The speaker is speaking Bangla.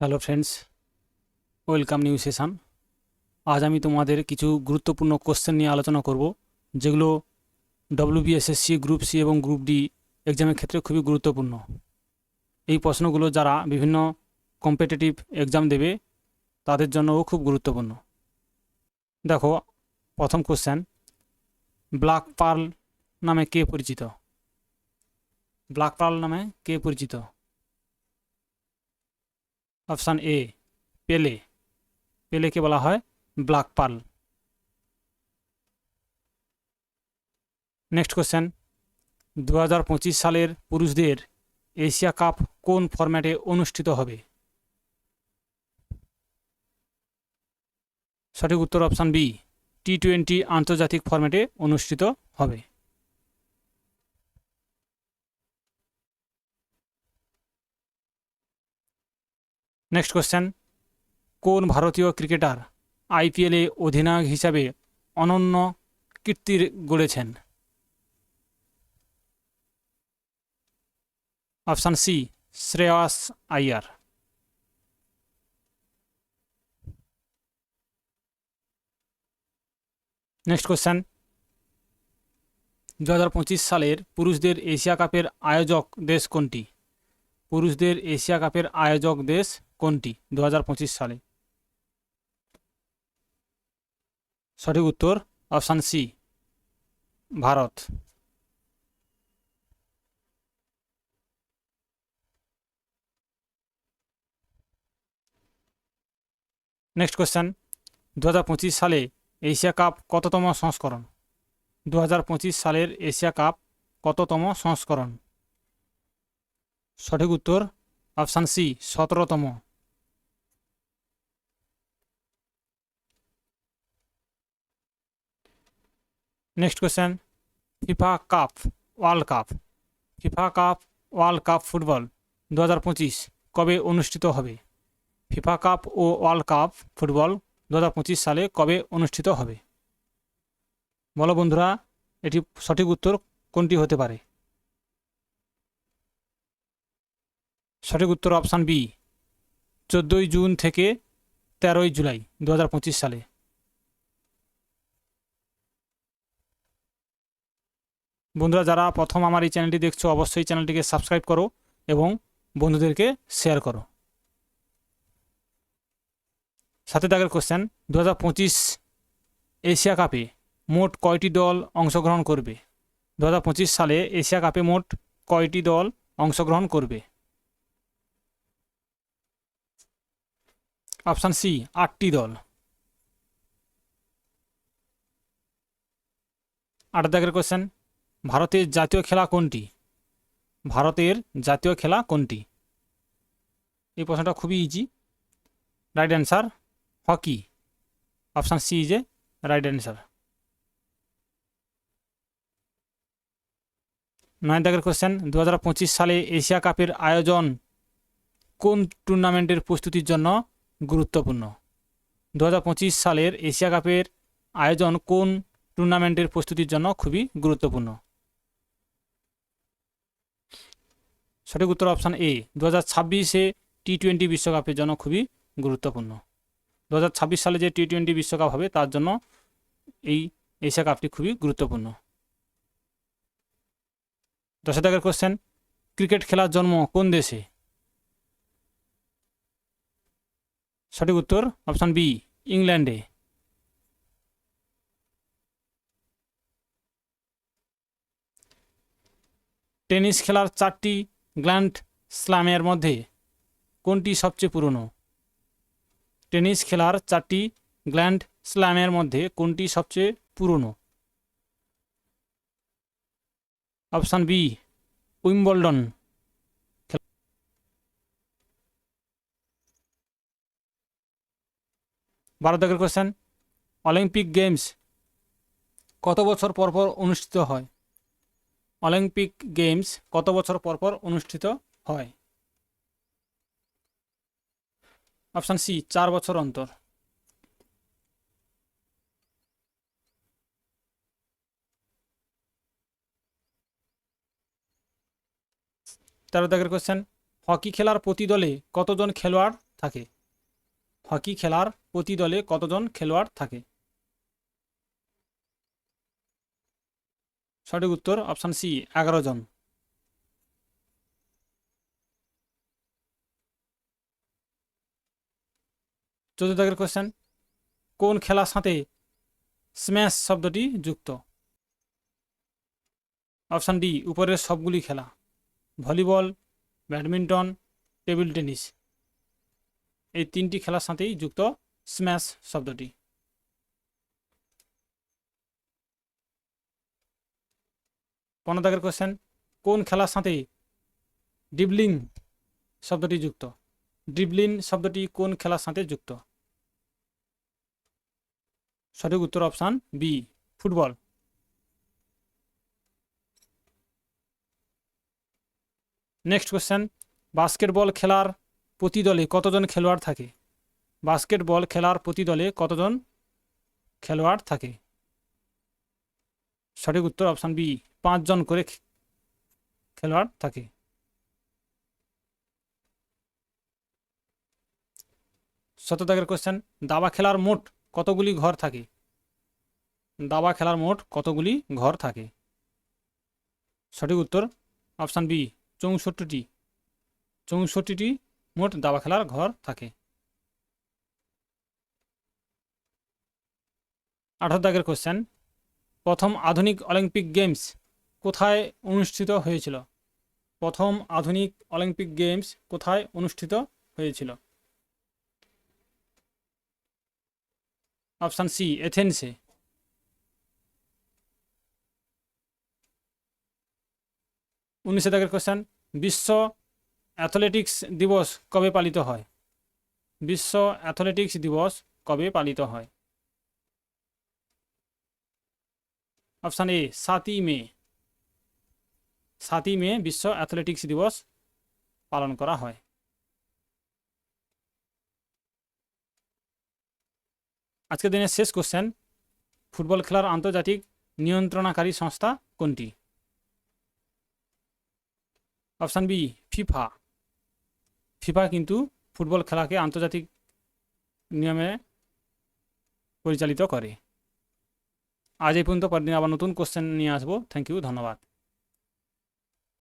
Hello friends, welcome new session. আজ আমি তোমাদের কিছু গুরুত্বপূর্ণ কোশ্চেন নিয়ে আলোচনা করব, যেগুলো ডব্লিউবিএসএসসি গ্রুপ সি এবং গ্রুপ ডি এক্সামের ক্ষেত্রে খুবই গুরুত্বপূর্ণ। এই প্রশ্নগুলো যারা বিভিন্ন কম্পিটিটিভ এক্সাম দেবে, তাদের জন্যও খুব গুরুত্বপূর্ণ। দেখো, প্রথম কোশ্চেন, ব্ল্যাক পার্ল নামে কে পরিচিত? ব্ল্যাক পার্ল নামে কে পরিচিত? অপশান এ, পেলে। পেলেকে বলা হয়? Black pearl. Next question. দু হাজার পঁচিশ সালের পুরুষদের এশিয়া কাপ কোন ফরম্যাটে অনুষ্ঠিত হবে? সঠিক উত্তর অপশান বি, টি টোয়েন্টি আন্তর্জাতিক ফরম্যাটে অনুষ্ঠিত হবে। নেক্সট কোশ্চেন কোন ভারতীয় ক্রিকেটার আইপিএলে অধিনায়ক হিসাবে অনন্য কীর্তি গড়েছেন? Option C Shreyas Iyer next question দু হাজার পঁচিশ সালের পুরুষদের এশিয়া কাপের আয়োজক দেশ কোনটি? পুরুষদের এশিয়া কাপের আয়োজক দেশ কোনটি দু হাজার পঁচিশ সালে? সঠিক উত্তর option C, Bharat. Next question দু সালে এশিয়া কাপ কততম সংস্করণ? দু হাজার পঁচিশ সালের এশিয়া কাপ কততম সংস্করণ? সঠিক উত্তর অপশান সি সতেরোতম। Next question FIFA cup world cup FIFA cup world cup football দু হাজার পঁচিশ, কবে অনুষ্ঠিত হবে? ফিফা কাপ ও ওয়ার্ল্ড কাপ ফুটবল দু হাজার পঁচিশ সালে কবে অনুষ্ঠিত হবে? বলো বন্ধুরা, এটি সঠিক উত্তর কোনটি হতে পারে? সঠিক উত্তর অপশান বি, চোদ্দোই জুন থেকে তেরোই জুলাই দু হাজার পঁচিশ সালে। বন্ধুরা, যারা প্রথম আমার এই চ্যানেলটি দেখছ, অবশ্যই চ্যানেলটিকে সাবস্ক্রাইব করো এবং বন্ধুদেরকে শেয়ার করো। সাথে দাগের কোশ্চেন দু হাজার পঁচিশ এশিয়া কাপে মোট কয়টি দল অংশগ্রহণ করবে? দু হাজার পঁচিশ সালে এশিয়া কাপে মোট কয়টি দল অংশগ্রহণ করবে? অপশান সি, আটটি দল। আট দাগের কোশ্চেন ভারতের জাতীয় খেলা কোনটি? ভারতের জাতীয় খেলা কোনটি? এই প্রশ্নটা খুবই easy right answer hockey. Option C is a right answer নয় দাগের কোশ্চেন দু হাজার পঁচিশ সালে এশিয়া কাপের আয়োজন কোন টুর্নামেন্টের প্রস্তুতির জন্য গুরুত্বপূর্ণ। দু হাজার পঁচিশ সালের এশিয়া কাপের আয়োজন কোন টুর্নামেন্টের প্রস্তুতির জন্য খুবই গুরুত্বপূর্ণ? সঠিক উত্তর অপশান এ দু হাজার ছাব্বিশে টি টোয়েন্টি বিশ্বকাপের জন্য খুবই গুরুত্বপূর্ণ। দু হাজার ছাব্বিশ সালে যে টি টোয়েন্টি বিশ্বকাপ হবে, তার জন্য এই এশিয়া কাপটি খুবই গুরুত্বপূর্ণ। দশ কোশ্চেন ক্রিকেট খেলার জন্ম কোন দেশে? সঠিক উত্তর, অপশান বি, ইংল্যান্ডে। টেনিস খেলার চারটি গ্ল্যান্ড স্ল্যামের মধ্যে কোনটি সবচেয়ে পুরনো? টেনিস খেলার চারটি গ্ল্যান্ড স্ল্যামের মধ্যে কোনটি সবচেয়ে পুরনো? Option B, Wimbledon. বারো দাগের কোশ্চেন অলিম্পিক গেমস কত বছর পর পর অনুষ্ঠিত হয়? অলিম্পিক গেমস কত বছর পর পর অনুষ্ঠিত হয়? অপশান সি চার বছর অন্তর। তেরো দাগের কোশ্চেন হকি খেলার প্রতি দলে কতজন খেলোয়াড় থাকে? হকি খেলার প্রতি দলে কতজন খেলোয়াড় থাকে? সঠিক উত্তর অপশান সি, এগারো জন। চতুর্থ দাগের কোশ্চেন কোন খেলার সাথে স্ম্যাশ শব্দটি যুক্ত? অপশান ডি, উপরের সবগুলি খেলা, ভলিবল, ব্যাডমিন্টন, টেবিল টেনিস। এই তিনটি খেলার সাথেই যুক্ত স্ম্যাশ শব্দটি। পনেরো দাগের কোশ্চেন কোন খেলার সাথে ডিবলিং শব্দটি যুক্ত? ড্রিবলিন শব্দটি কোন খেলার সাথে যুক্ত? সঠিক উত্তর option B football next question basketball খেলার প্রতি দলে কতজন খেলোয়াড় থাকে? বাস্কেটবল খেলার প্রতি দলে কতজন খেলোয়াড় থাকে? সঠিক উত্তর অপশান বি, পাঁচজন করে খেলোয়াড় থাকে। শতদাগের কোশ্চেন দাবা খেলার মোট কতগুলি ঘর থাকে? দাবা খেলার মোট কতগুলি ঘর থাকে? সঠিক উত্তর অপশান বি, চৌষট্টিটি। চৌষট্টিটি মোট দাবা খেলার ঘর থাকে। আঠারো দাগের কোশ্চেন প্রথম আধুনিক অলিম্পিক গেমস কোথায় অনুষ্ঠিত হয়েছিল? প্রথম আধুনিক অলিম্পিক গেমস কোথায় অনুষ্ঠিত হয়েছিল? অপশান সি, এথেন্সে। উনিশে দাগের কোশ্চেন বিশ্ব অ্যাথলেটিক্স দিবস কবে পালিত হয়? বিশ্ব অ্যাথলেটিক্স দিবস কবে পালিত হয়? অপশান এ, সাতই মে। সাতই মে বিশ্ব অ্যাথলেটিক্স দিবস পালন করা হয়। আজকের দিনের শেষ কোশ্চেন, ফুটবল খেলার আন্তর্জাতিক নিয়ন্ত্রণাকারী সংস্থা কোনটি? Option B, FIFA. ফিফা কিন্তু ফুটবল খেলাকে আন্তর্জাতিক নিয়মে পরিচালিত করে। আজ এই পর্যন্ত পরদিন আবার নতুন কোশ্চেন নিয়ে আসব। থ্যাংক ইউ ধন্যবাদ।